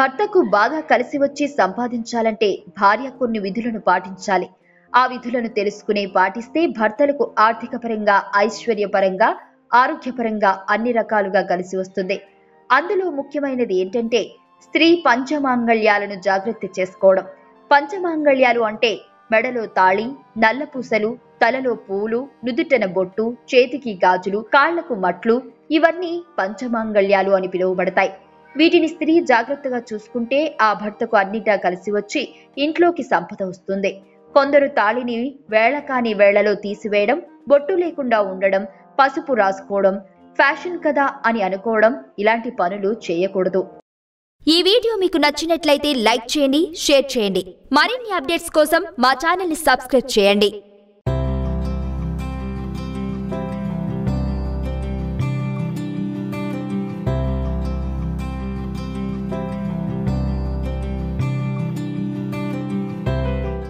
భర్తకు బాగా కలిసి వచ్చి సంపాదించాలంటే భార్య కొన్ని విధులను పాటించాలి. ఆ విధులను తెలుసుకునే పాటిస్తే భర్తలకు ఆర్థికపరంగా ఐశ్వర్యపరంగా ఆరోగ్యపరంగా అన్ని రకాలుగా కలిసి వస్తుంది. అందులో ముఖ్యమైనది ఏంటంటే స్త్రీ పంచమాంగళ్యాలను జాగ్రత్త చేసుకోవడం. పంచమాంగళ్యాలు అంటే మెడలో తాళి నల్ల పూసలు తలలో పూలు నుదుటన బొట్టు చేతికి గాజులు కాళ్ళకు మట్లు ఇవన్నీ పంచమాంగళ్యాలు అని పిలువబడతాయి. వీటిని స్త్రీ జాగ్రత్తగా చూసుకుంటే ఆ భర్తకు అన్నిటా కలిసి వచ్చి ఇంట్లోకి సంపద వస్తుంది. కొందరు తాళిని వేళ కాని వేళలో తీసివేయడం బొట్టు లేకుండా ఉండడం పసుపు రాసుకోవడం ఫ్యాషన్ కదా అని అనుకోవడం ఇలాంటి పనులు చేయకూడదు. ఈ వీడియో మీకు నచ్చినట్లయితే లైక్ చేయండి షేర్ చేయండి. మరిన్ని అప్డేట్స్ కోసం మా ఛానల్ని సబ్స్క్రైబ్ చేయండి.